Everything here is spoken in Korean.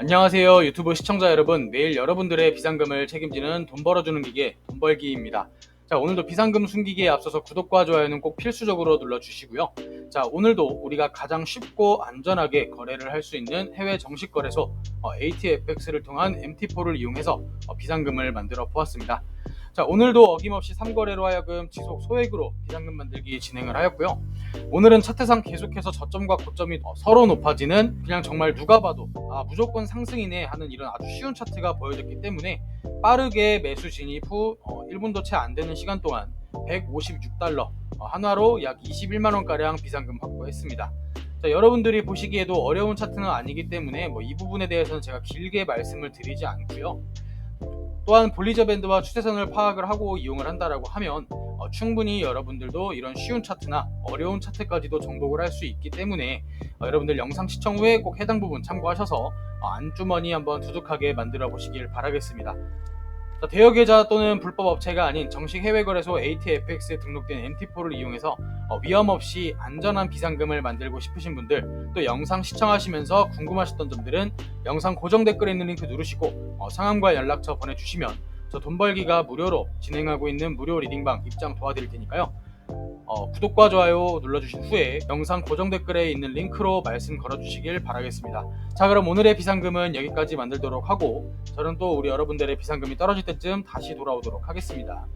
안녕하세요 유튜브 시청자 여러분. 매일 여러분들의 비상금을 책임지는 돈 벌어주는 기계 돈벌기입니다. 자 오늘도 비상금 숨기기에 앞서서 구독과 좋아요는 꼭 필수적으로 눌러주시고요. 자 오늘도 우리가 가장 쉽고 안전하게 거래를 할 수 있는 해외 정식 거래소 어, ATFX를 통한 MT4를 이용해서 어, 비상금을 만들어 보았습니다 자 오늘도 어김없이 3거래로 하여금 지속 소액으로 비상금 만들기 진행을 하였고요 오늘은 차트상 계속해서 저점과 고점이 어, 서로 높아지는 그냥 정말 누가 봐도 아 무조건 상승이네 하는 이런 아주 쉬운 차트가 보여졌기 때문에 빠르게 매수 진입 후 어, 1분도 채 안 되는 시간 동안 156달러 어, 한화로 약 21만 원가량 비상금 확보했습니다. 자, 여러분들이 보시기에도 어려운 차트는 아니기 때문에 뭐 이 부분에 대해서는 제가 길게 말씀을 드리지 않고요. 또한 볼리저 밴드와 추세선을 파악을 하고 이용을 한다라고 하면 어, 충분히 여러분들도 이런 쉬운 차트나 어려운 차트까지도 정복을 할 수 있기 때문에 어, 여러분들 영상 시청 후에 꼭 해당 부분 참고하셔서 어, 안주머니 한번 두둑하게 만들어 보시길 바라겠습니다. 자, 대여 계좌 또는 불법 업체가 아닌 정식 해외 거래소 ATFX에 등록된 MT4를 이용해서 어, 위험 없이 안전한 비상금을 만들고 싶으신 분들 또 영상 시청하시면서 궁금하셨던 점들은 영상 고정 댓글에 있는 링크 누르시고 어, 상황과 연락처 보내주시면 저 돈 벌기가 무료로 진행하고 있는 무료 리딩방 입장 도와드릴 테니까요. 어, 구독과 좋아요 눌러주신 후에 영상 고정 댓글에 있는 링크로 말씀 걸어주시길 바라겠습니다. 자 그럼 오늘의 비상금은 여기까지 만들도록 하고 저는 또 우리 여러분들의 비상금이 떨어질 때쯤 다시 돌아오도록 하겠습니다.